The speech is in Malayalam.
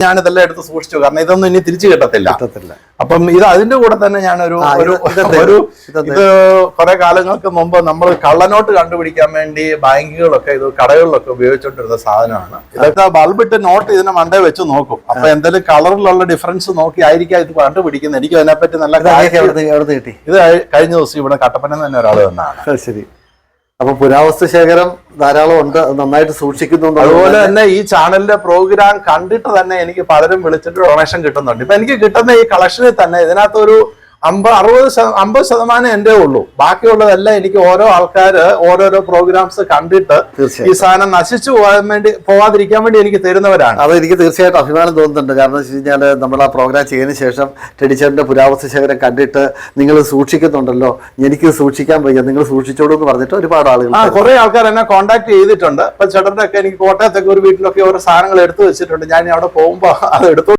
ഞാൻ ഇതെല്ലാം എടുത്ത് സൂക്ഷിച്ചു. കാരണം ഇതൊന്നും ഇനി തിരിച്ചു കിട്ടത്തില്ല. അപ്പം ഇത് അതിന്റെ കൂടെ തന്നെ ഞാൻ ഒരു ഒരു ഒരു ഇത് കുറെ കാലങ്ങൾക്ക് മുമ്പ് നമ്മൾ കള്ളനോട്ട് കണ്ടുപിടിക്കാൻ വേണ്ടി ബാങ്കുകളൊക്കെ ഇത് കടകളിലൊക്കെ ഉപയോഗിച്ചുകൊണ്ടിരുന്ന സാധനമാണ്. ഇതൊക്കെ ബൾബിട്ട് നോട്ട് ഇതിനെ മണ്ടേ വെച്ച് നോക്കും. അപ്പൊ എന്തെങ്കിലും കളറിലുള്ള ഡിഫറൻസ് നോക്കി ആയിരിക്കാം ഇത് കണ്ടുപിടിക്കുന്നത്. എനിക്ക് അതിനെപ്പറ്റി നല്ല ഇത് കഴി- കഴിഞ്ഞ ദിവസം ഇവിടെ കട്ടപ്പന തന്നെ ഒരാൾ തന്നാണ് ശരി. അപ്പൊ പുരാവസ്തു ശേഖരം ധാരാളം ഉണ്ട് നന്നായിട്ട് സൂക്ഷിക്കുന്നുണ്ട്. അതുപോലെ തന്നെ ഈ ചാനലിന്റെ പ്രോഗ്രാം കണ്ടിട്ട് തന്നെ എനിക്ക് പലരും വിളിച്ചിട്ട് ഡൊണേഷൻ കിട്ടുന്നുണ്ട്. ഇപ്പൊ എനിക്ക് കിട്ടുന്ന ഈ കളക്ഷനിൽ തന്നെ ഇതിനകത്ത് ഒരു അമ്പത് അറുപത് അമ്പത് ശതമാനം എന്റെ ഉള്ളൂ. ബാക്കിയുള്ളതെല്ലാം എനിക്ക് ഓരോ ആൾക്കാര് ഓരോരോ പ്രോഗ്രാംസ് കണ്ടിട്ട് ഈ സാധനം നശിച്ചു പോകാൻ വേണ്ടി പോവാതിരിക്കാൻ വേണ്ടി എനിക്ക് തരുന്നവരാണ്. അത് എനിക്ക് തീർച്ചയായിട്ടും അഭിമാനം തോന്നുന്നുണ്ട്. കാരണം വെച്ച് കഴിഞ്ഞാൽ നമ്മൾ ആ പ്രോഗ്രാം ചെയ്തതിന് ശേഷം ടെഡിച്ചറിന്റെ പുരാവസ്തു ശേഖരം കണ്ടിട്ട് നിങ്ങൾ സൂക്ഷിക്കുന്നുണ്ടല്ലോ. എനിക്ക് സൂക്ഷിക്കാൻ വയ്യ. നിങ്ങൾ സൂക്ഷിച്ചോളൂ എന്ന് പറഞ്ഞിട്ട് ഒരുപാട് ആളുകൾ ആ കുറെ ആൾക്കാർ എന്നെ കോൺടാക്ട് ചെയ്തിട്ടുണ്ട്. അപ്പൊ ചേട്ടന്റെ ഒക്കെ എനിക്ക് കോട്ടയത്തൊക്കെ ഒരു വീട്ടിലൊക്കെ ഓരോ സാധനങ്ങൾ എടുത്തു വെച്ചിട്ടുണ്ട്. ഞാൻ അവിടെ പോകുമ്പോ അത് എടുത്തു